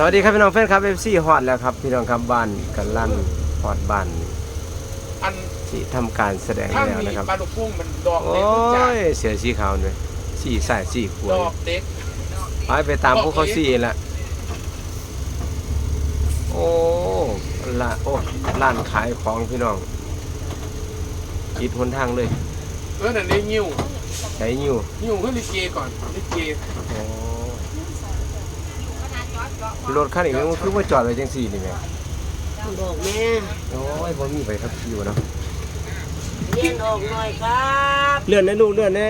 สวัสดีครับพี่น้องแฟนครับเอฟซีฮอดแล้วครับพี่น้องครับบ้านกันลั่นฮอดบ้านอันที่ทำการแสดงข้างแล้วมีนะครับ ปลาลูกพุ่งมันดอกโอ้เล็กทุกอย่างยเสือสีขาวด้วยสีใส่สีขวดยอกเล็กไปไปตามพวกเขาสีละโอ้ละโอ้ร้านขายของพี่น้องคิดหนทางเลยเออนั่นเลยนิ้วใช้นิ้วนิ้วขึ้นลิเกก่อนลิเกโอ้ รถคันนี้มันคือว่าจอดไว้จังสี่นี่แหม่บอกแม่โอ้ยบ่มีไปขับขี่วะเนาะเรียนออกหน่อยครับเลื่อนนะลูกเลื่อนแน่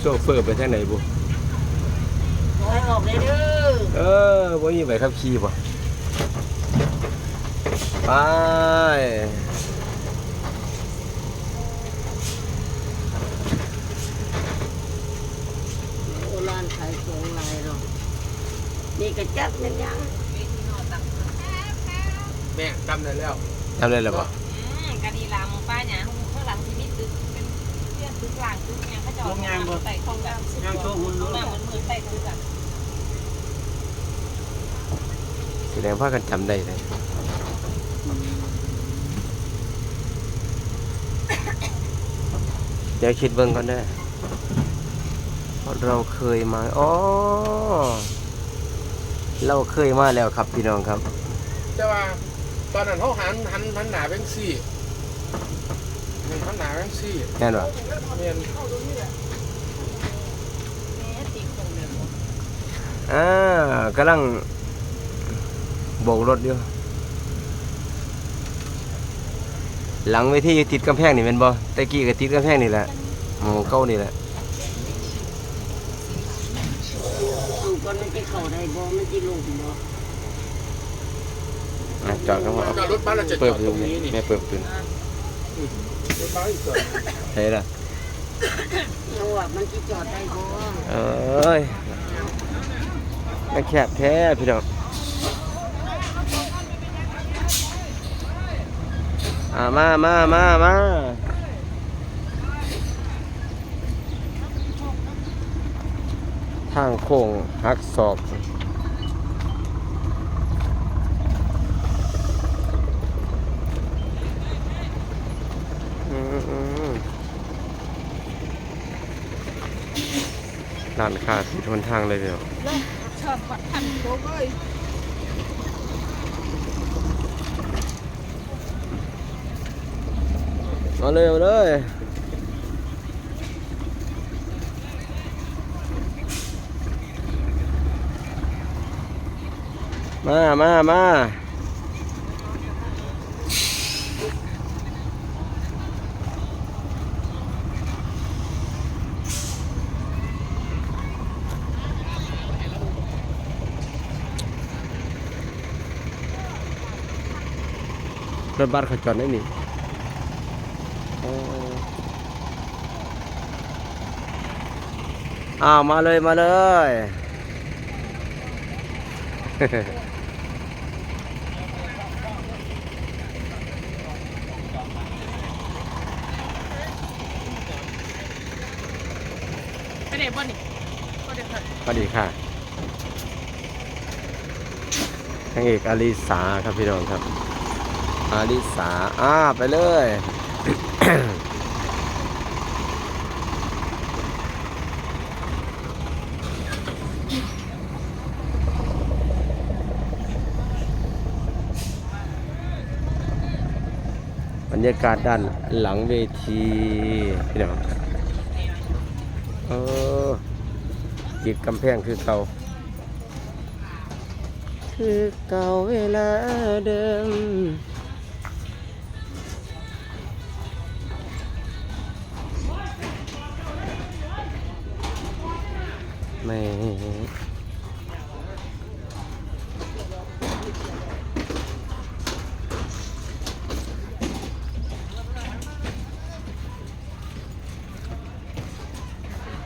โชเฟอร์ไปทางไหนบุขอให้ออกเลยเด้อเออบ่มีใบขับขี่บ่ไป โอรานขายของลายหรอก นี่กระจับนั่นยังแม่จำได้แล้วทำได้แล้วบ่อืมกะดีลามึงป้าหยังข้างหลังที่นี่ตึกเป็นเพื่อนตึกหลังตึกหยังเขาจอดใส่ของกันงานโชว์หุ่นหน้าเหมือนมือใส่ตึกอะแสดงว่ากันจำได้เลยเดี๋ยวคิดเบิ่งก่อนเด้อเพราะเราเคยมา อ๋อ เราเคยมาแล้วครับพี่น้องครับ แต่ว่าตอนนั้นเขาหันหันหันหนาเป็นสี่หันหนาเป็นสี่แน่นบ่เมียนอ่ากำลังโบกรถอยู่หลังเวทีติดกำแพงนี่เป็นบ่ตะกี้ก็ติดกำแพงนี่แหละหมู่เก่านี่แหละ ดูก่ อนมันจะเข้าได้บ่มันจะลงบ่อะจอดครับผมจอดรถบ้านเราจะจเปิดอดประตตูรงนี้นี่แม่เปิดประตูรถบ้านอีกส่วนเฮ้ยล่ะเอาว่ามันจะจอดได้บ่เอ้ยไม่แคบแท้พี่น้องอ่ามามามามา ทางโค้งหักศอกอืมอืมร้านค้าที่ทนทางเลยเดี๋ยวชอบขัดขันโค้งเลยมาเลยมาเลย มามามาถบัสเขาจอดได้นี่อ้าว มาเลย มาเลย ไปไหนบ่นี่ก็เดี๋ย วัสดีค่ะนางเอกอาลิสาครับพี่น้องครับ อาลิสาอ้าไปเลย บรรยากาศด้านหลังเวทีพี่น้องเออ ติดกำแพงคือเก่าคือเก่าเวลาเดิม ไม่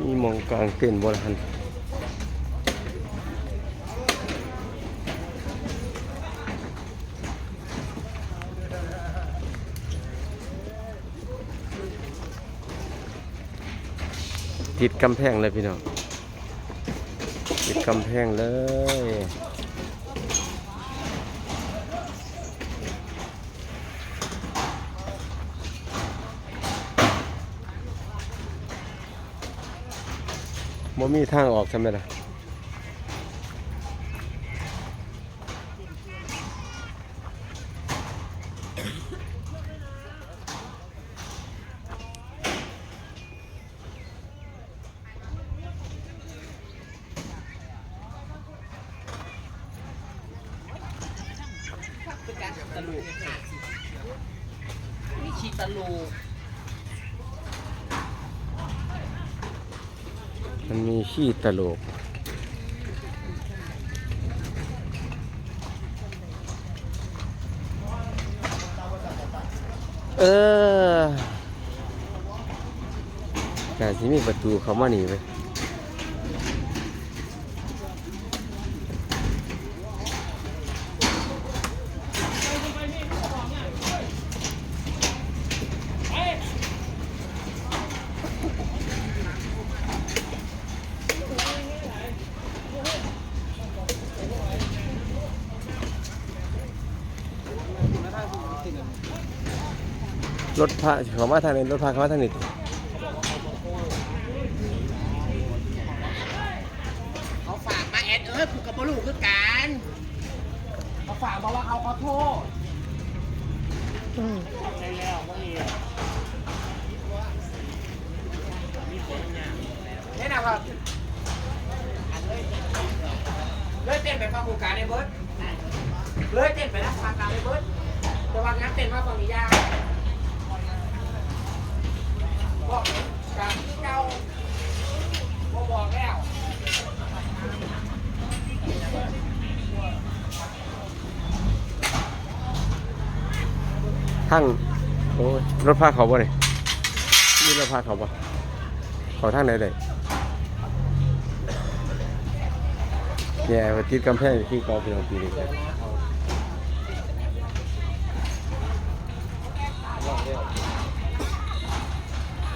มีหมองกลางเต้นบนหัน ติดกำแพงเลยพี่น้องติดกำแพงเลยบ่มีทางออกใช่ไหมล่ะ ลูมันมีขี้ตลก เออน่าสิมีประตูเขามานี่ไหม รถพระเขามาทางนี้รถพระเขามาทางนี้เขาฝากมาแอดเอ้ยกูกับบลูคือกันเขาฝากบอกว่าเขาขอโทษใช่แล้วก็มีนี่นะครับเลยเต้นไปฟังกูการในเบิร์ดเลยเต้นไปนะฟังการในเบิร์ดแต่ว่างั้นเต้นมาฟังนี้ยาก บอกการเก่าบ่บอกแล้วทางโอ้ยรถพระเขาบ่เนี่ยนี่รถพระเขาบ่เขาทางไหนเลยเนี่ยติดกำแพงที่กอเป็นของปีนี้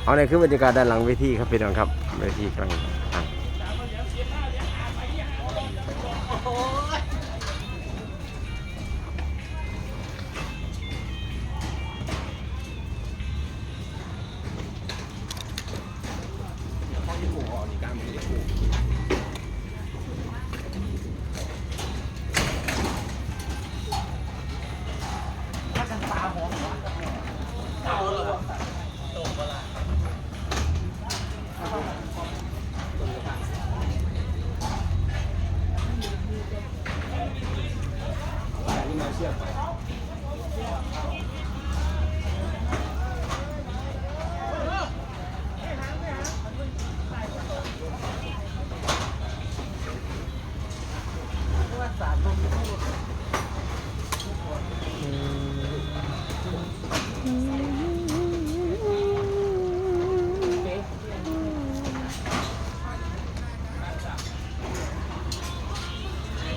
เอาในคือบรรยากาศด้านหลังเวทีครับพี่น้องครับเวทีกลาง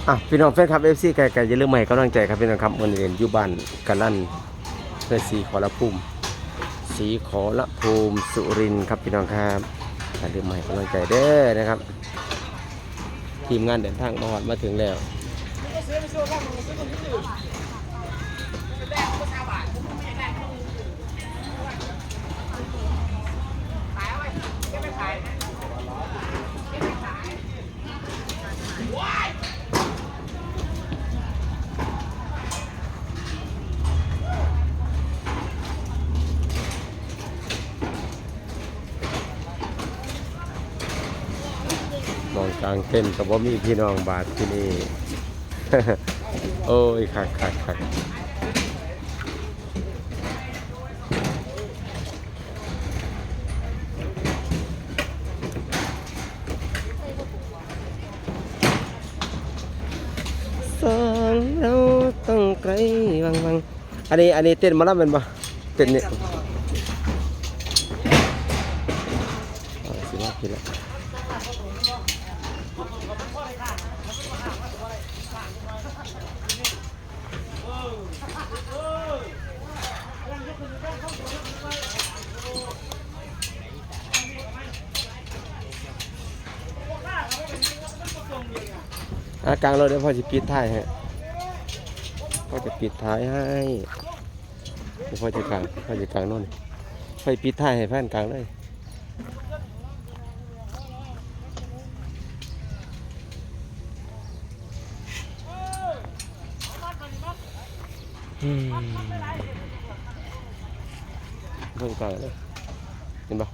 อะพี่น้องแฟนคลับเอฟซีไก่ๆอย่าลืมมาใหม่กำลังใจครับพี่น้องครับเงินเรียนอยู่บ้านกันลั่นเพื่อสีขอละภูมิสีขอละภูมิสุรินครับพี่น้องครับอย่าลืมมาใหม่กำลังใจเด้อนะครับ ทีมงานเดินทางมาหอดมาถึงแล้ว มองกลางเต้นกับว่ามีพี่น้องบาทที่นี่ โอ้ยคักคักคักสองเราต้องไกลวังวังอันนี้อันนี้เต้นมาแล้วเป็นปะเต้นเนี่ยอ๋อสิว่าผิดแล้ว อากลางรถเดี๋ยวพ่อจะปิดท้ายให้พ่อจะปิดท้ายให้เดี๋ยวพ่อจะกลางพ่อจะกลางโน่นพ่อจะปิดท้ายให้แฟนกลางเลยอืม พ่อจะกลางเลยเห็นปะ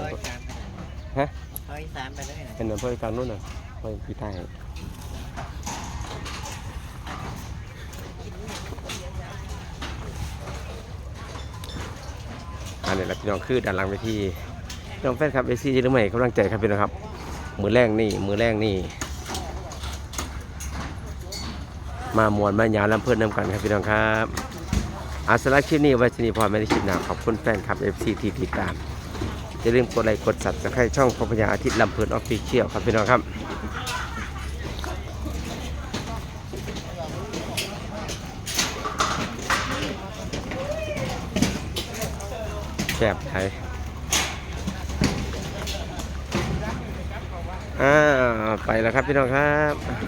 ร้อยสามฮะร้อยสามไปเลยนะเห็นเหมือนพ่อจะกลางโน่นน่ะพ่อจะปิดท้ายให้อันนี้แหละพี่น้องคือด้านหลังเวทีพี่น้องแฟนคลับเอซี่หรือไม่กำลังใจครับพี่น้องครับ มือแรกนี่ มือแรกนี่ มามวนมายาวลำเพื่อนนำกันครับพี่น้องครับ อาสละคลิปนี้ไว้ชนีพอไม่ได้คลิปหนาขอบคุณแฟนคลับเอฟซีที่ติดตาม อย่าลืมกดไลค์กดสับสไครต์ช่องพพญาอาทิตย์ลำเพลินออฟฟิเชียลครับพี่น้องครับแคบไทยอ่าไปแล้วครับพี่น้องครับ